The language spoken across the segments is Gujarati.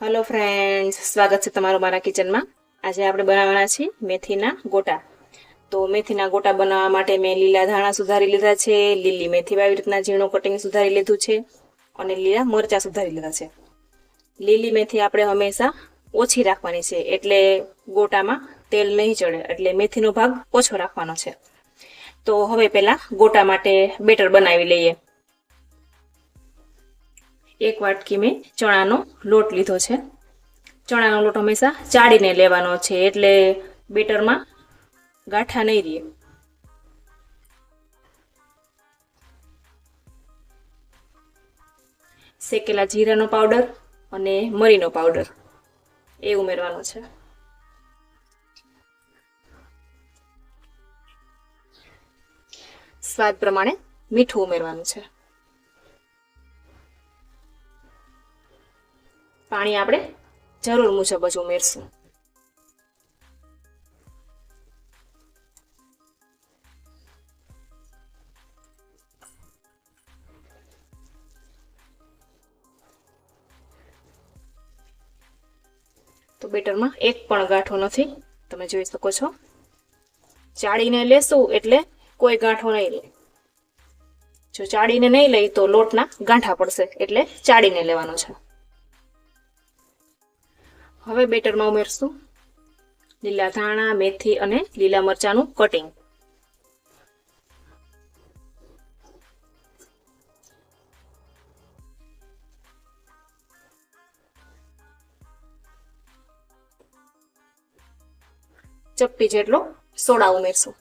હેલો ફ્રેન્ડ્સ સ્વાગત છે તમારું મારા કિચનમાં આજે આપણે બનાવવાના છીએ મેથીના ગોટા. તો મેથીના ગોટા બનાવવા માટે મેં લીલા ધાણા સુધારી લીધા છે, લીલી મેથી આવી રીતના ઝીણું કટિંગ સુધારી લીધું છે અને લીલા મરચાં સુધારી લીધા છે. લીલી મેથી આપણે હંમેશા ઓછી રાખવાની છે, એટલે ગોટામાં તેલ નહીં ચડે, એટલે મેથીનો ભાગ ઓછો રાખવાનો છે. તો હવે પહેલાં ગોટા માટે બેટર બનાવી લઈએ. એક વાટકી મેં ચણાનો લોટ લીધો છે. ચણાનો લોટ હંમેશા ચાળીને લેવાનો છે એટલે બેટરમાં ગાંઠા નહીં રહે શેકેલા જીરાનો પાવડર અને મરીનો પાવડર એ ઉમેરવાનો છે. સ્વાદ પ્રમાણે મીઠું ઉમેરવાનું છે. પાણી આપણે જરૂર મુજબ જ ઉમેરશું. તો બેટરમાં એક પણ ગાંઠો નથી, તમે જોઈ શકો છો. ચાળીને લેશું એટલે કોઈ ગાંઠો નહીં લે. જો ચાળીને નહીં લઈ તો લોટના ગાંઠા પડશે એટલે ચાળીને લેવાનો છે. હવે બેટરમાં ઉમેરશું. લીલા ધાણા, મેથી અને લીલા મરચાંનું કટિંગ. ચપટી જેટલો સોડા ઉમેરશું.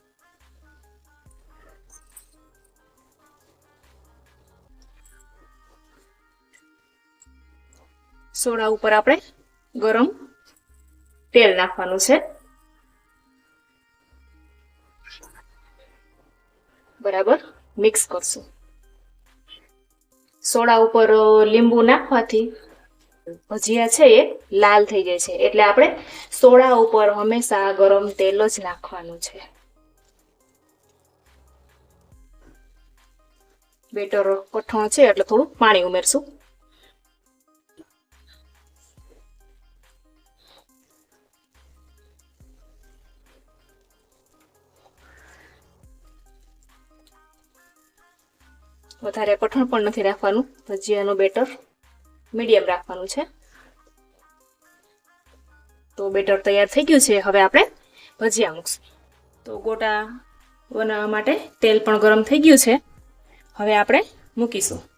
સોડા ઉપર આપણે ગરમ તેલ નાખવાનું છે બરાબર મિક્સ કરશું સોડા ઉપર લીંબુ નાખવાથી ભજીયા છે એ લાલ થઈ જાય છે. એટલે આપણે સોડા ઉપર હંમેશા ગરમ તેલ જ નાખવાનું છે. બેટર કઠણ છે, એટલે થોડું પાણી ઉમેરશું. વધારે કઠણ પણ નથી રાખવાનું. ભજીયાનું બેટર મીડિયમ રાખવાનું છે. તો બેટર તૈયાર થઈ ગયું છે. હવે આપણે ભજીયા મૂકશું. તો ગોટા બનાવવા માટે તેલ પણ ગરમ થઈ ગયું છે. હવે આપણે મૂકીશું.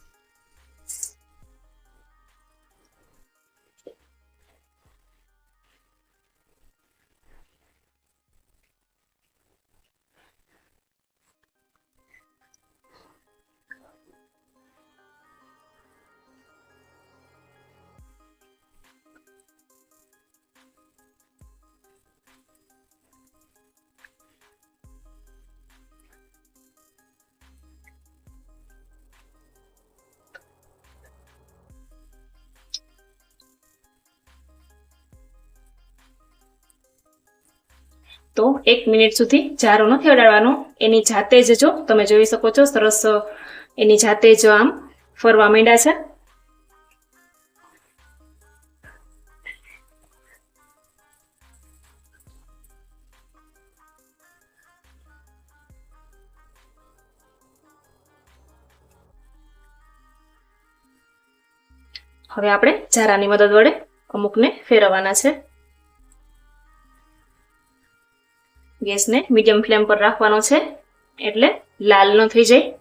તો એક મિનિટ સુધી જારો નથી અડાડવાનો. એની જાતે જ જો તમે જોઈ શકો છો, સરસ એની જાતે જ આમ ફરવા માંડ્યા છે. હવે આપણે જારાની મદદ વડે અમુકને ફેરવવાના છે. ગેસને મીડિયમ ફ્લેમ પર રાખવાનો છે. એટલે લાલ ન થઈ જાય.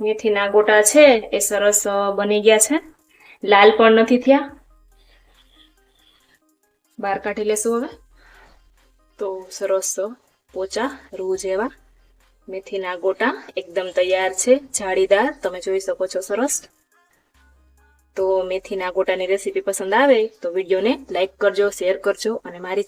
મેથીના ગોટા છે, એ સરસ બની ગયા છે. લાલ પણ નથી થયા. બહાર કાઢી લેશું હવે. તો સરસ પોચા, રૂ જેવા મેથીના ગોટા એકદમ તૈયાર છે, જાળીદાર. તમે જોઈ શકો છો સરસ. તો મેથીના ગોટાની રેસીપી પસંદ આવે તો વિડીયોને લાઈક કરજો, શેર કરજો અને મારી